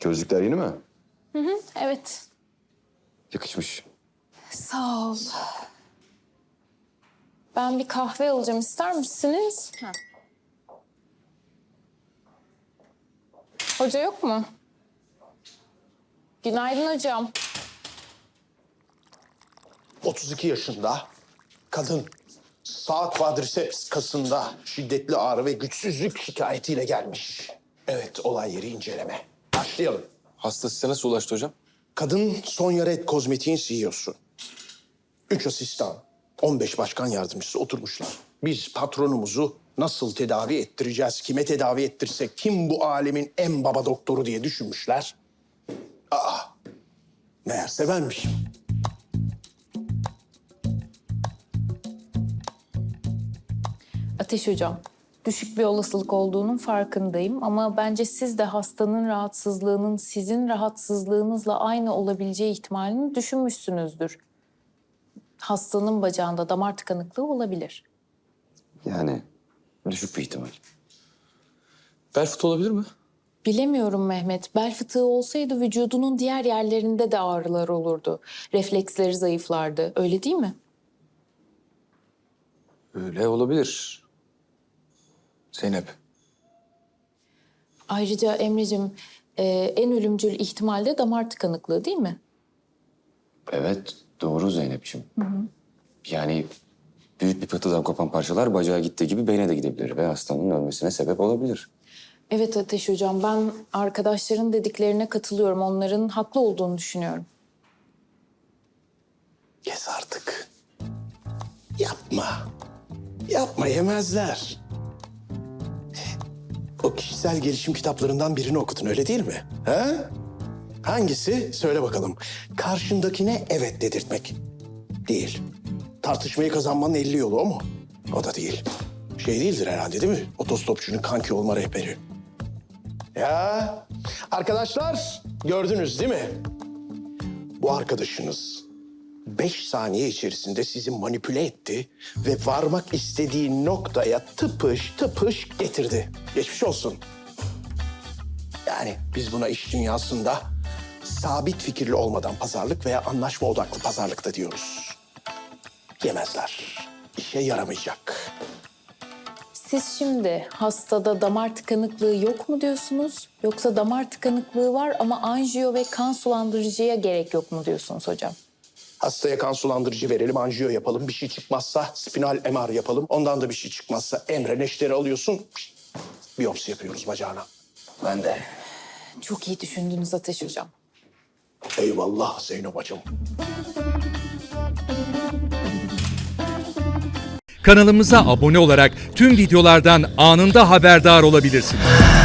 Gözlükler yeni mi? Evet. Yakışmış. Sağ ol. Ben bir kahve alacağım. ister misiniz? Ha. Hoca yok mu? Günaydın hocam. 32 yaşında kadın sağ quadriceps kasında şiddetli ağrı ve güçsüzlük şikayetiyle gelmiş. Evet olay yeri inceleme. Başlayalım. Hasta size nasıl ulaştı hocam? Kadın Sonya Red Kozmetik'in CEO'su. Üç asistan, 15 başkan yardımcısı oturmuşlar. Biz patronumuzu nasıl tedavi ettireceğiz, kime tedavi ettirsek, kim bu alemin en baba doktoru diye düşünmüşler. Aa, meğerse benmişim. Ateş hocam. Düşük bir olasılık olduğunun farkındayım ama bence siz de hastanın rahatsızlığının sizin rahatsızlığınızla aynı olabileceği ihtimalini düşünmüşsünüzdür. Hastanın bacağında damar tıkanıklığı olabilir. Yani düşük bir ihtimal. Bel fıtığı olabilir mi? Bilemiyorum Mehmet. Bel fıtığı olsaydı vücudunun diğer yerlerinde de ağrılar olurdu. Refleksleri zayıflardı. Öyle değil mi? Öyle olabilir. Zeynep. Ayrıca Emre'cim e, en ölümcül ihtimal de damar tıkanıklığı değil mi? Evet doğru Zeynep'ciğim. Yani büyük bir pıhtıdan kopan parçalar bacağa gittiği gibi beyne de gidebilir ve hastanın ölmesine sebep olabilir. Evet Ateş Hocam ben arkadaşların dediklerine katılıyorum. Onların haklı olduğunu düşünüyorum. Kes artık. Yapma. Yapma yemezler. O kişisel gelişim kitaplarından birini okudun öyle değil mi? Ha? Hangisi? Söyle bakalım. Karşındakine evet dedirtmek. Değil. Tartışmayı kazanmanın 50 yolu o mu? O da değil. Şey değildir herhalde değil mi? Otostopçunun kanki olma rehberi. Ya arkadaşlar gördünüz değil mi? Bu arkadaşınız beş saniye içerisinde sizi manipüle etti ve varmak istediği noktaya tıpış tıpış getirdi. Geçmiş olsun. Yani biz buna iş dünyasında sabit fikirli olmadan pazarlık veya anlaşma odaklı pazarlık da diyoruz. Yemezler. İşe yaramayacak. Siz şimdi hastada damar tıkanıklığı yok mu diyorsunuz? Yoksa damar tıkanıklığı var ama anjiyo ve kan sulandırıcıya gerek yok mu diyorsunuz hocam? Hastaya kan sulandırıcı verelim, anjiyo yapalım. Bir şey çıkmazsa spinal MR yapalım. Ondan da bir şey çıkmazsa Emre neşteri alıyorsun. Biyopsi yapıyoruz bacağına. Ben de. Çok iyi düşündünüz Ateş Hocam. Eyvallah Zeynep bacım. Kanalımıza abone olarak tüm videolardan anında haberdar olabilirsiniz.